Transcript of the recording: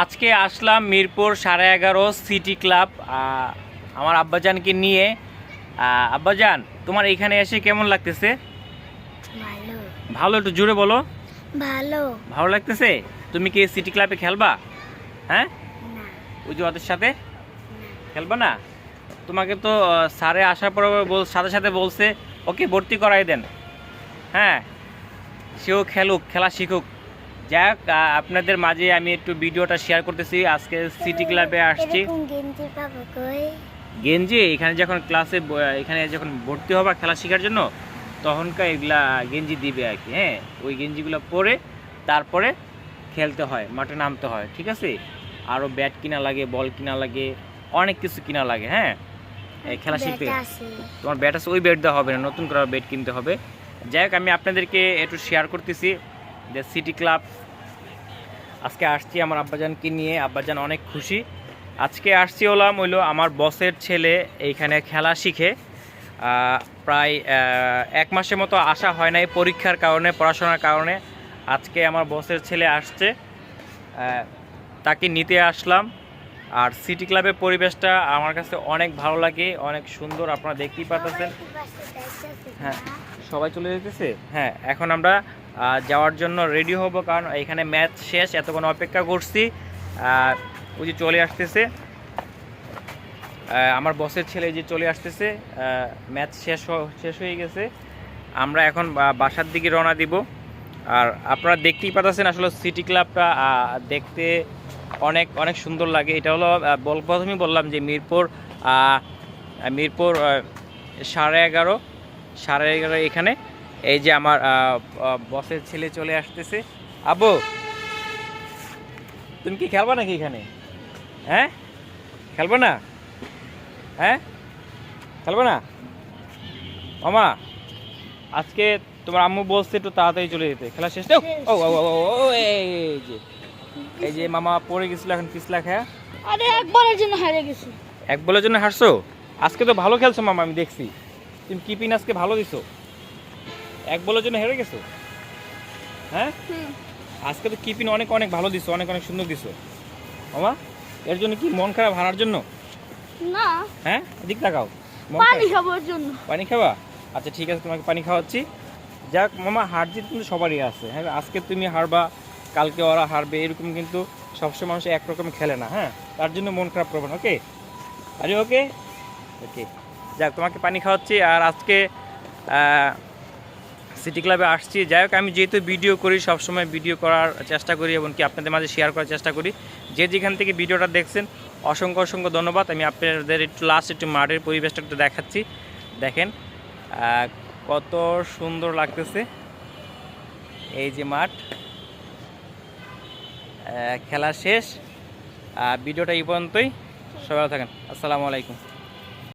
আজকে আসলাম মিরপুর সাড়ে এগারো সিটি ক্লাব আমার আব্বাজানকে নিয়ে। আব্বাজান তোমার এখানে এসে কেমন লাগতেছে? ভালো। ভালো একটু জোরে বলো। ভালো। ভালো লাগতেছে? তুমি কি সিটি ক্লাবে খেলবা? হ্যাঁ? ওই যে ওদের সাথে? খেলবা না? তোমাকে তো স্যারে আসার পর সাথে সাথে বলছে ওকে ভর্তি করাই দেন। হ্যাঁ? সেও খেলুক খেলা শিখুক। যাক আপনাদের মাঝে আমি একটু ভিডিওটা শেয়ার করতেছি। আজকে সিটি ক্লাবে আসছি। গেঞ্জি এখানে যখন ক্লাসে এখানে যখন ভর্তি হবা খেলা শেখার জন্য তখনকার এগুলা গেঞ্জি দিবে আর কি হ্যাঁ? ওই গেঞ্জিগুলো পরে তারপরে খেলতে হয় মাঠে নামতে হয় ঠিক আছে? আরও ব্যাট কিনা লাগে বল কিনা লাগে অনেক কিছু কিনা লাগে হ্যাঁ? এই খেলা শিখতে। তোমার ব্যাট আছে ওই ব্যাট দেওয়া হবে না নতুন করে ব্যাট কিনতে হবে। যাই হোক আমি আপনাদেরকে একটু শেয়ার করতেছি। যে সিটি ক্লাব আজকে আসছি আমার আব্বাজানকে নিয়ে। আব্বাজান অনেক খুশি। আজকে আসছি হলাম হইল আমার বসের ছেলে, এইখানে খেলা শিখে। প্রায় এক মাসের মতো আসা হয় নাই পরীক্ষার কারণে, পড়াশোনার কারণে। আজকে আমার বসের ছেলে আসছে। তাকে নিতে আসলাম। আর সিটি ক্লাবের পরিবেশটা আমার কাছে অনেক ভালো লাগে, অনেক সুন্দর, আপনারা দেখতেই পাচ্ছেন হ্যাঁ সবাই চলে যেতেছে? হ্যাঁ এখন আমরা যাওয়ার জন্য রেডি হব, কারণ এখানে ম্যাচ শেষ, এতক্ষণ অপেক্ষা করছি। আর ওই যে চলে আসতেছে। আমার বসের ছেলে যে চলে আসতেছে ম্যাচ শেষ শেষ হয়ে গেছে। আমরা এখন বাসার দিকে রওনা দিব। আর আপনারা দেখতেই পাচ্ছেন আসলে সিটি ক্লাবটা দেখতে অনেক অনেক সুন্দর লাগে। এটা হলো বল প্রথমেই বললাম যে মিরপুর মিরপুর সাড়ে এগারো সাড়ে এগারো এখানে। এই যে আমার বসের ছেলে চলে আসতেছে। আবু তুমি কি খেলবা নাকি এখানে? হ্যাঁ? খেলব না? হ্যাঁ? খেলব না? মামা আজকে তোমার আম্মু বলছে একটু তাড়াতাড়ি চলে যেতে। খেলা শেষ? ও, ও, ও, এই যে। এই যে মামা পড়ে গেছিল এখন পিছলা খেয়া আরে একবারের জন্য হারে গেছি। এক বলের জন্য হারছো? আজকে তো ভালো খেলছো মামা আমি দেখছি। তুমি কিপিন আজকে ভালো দিছো? এক বলের জন্য হেরে গেছো? হ্যাঁ? আজকে তো কিপিন অনেক অনেক ভালো দিছো অনেক অনেক সুন্দর দিছো। মামা এর জন্য কি মন খারাপ হারার জন্য? না। হ্যাঁ? এদিক তাকাও। পানি? খাবার জন্য। পানি খাবা আচ্ছা ঠিক আছে তোমাকে পানি খাওয়াচ্ছি। যাক মামা হার জিত কিন্তু সবারই আছে। হ্যাঁ আজকে তুমি হারবা কালকে ওরা হারবে, এরকম কিন্তু সবসময় মানুষ একরকম খেলে না হ্যাঁ? তার জন্য মন খারাপ করবে না ওকে আরে ওকে ওকে যাক, তোমাকে পানি খাওয়াচ্ছি আর আজকে সিটি ক্লাবে আসছি। যাই হোক, আমি যেহেতু ভিডিও করি, সবসময় ভিডিও করার চেষ্টা করি এবং কি আপনাদের মাঝে শেয়ার করার চেষ্টা করি। যে যেখান থেকে ভিডিওটা দেখছেন, অসংখ্য অসংখ্য ধন্যবাদ। আমি আপনাদের একটু লাস্ট একটু মাঠের পরিবেশটা একটু দেখাচ্ছি। দেখেন কত সুন্দর লাগতেছে। এই যে মাঠ। খেলা শেষ। ভিডিওটা এই পর্যন্তই। সবাই থাকেন। আসসালামু আলাইকুম।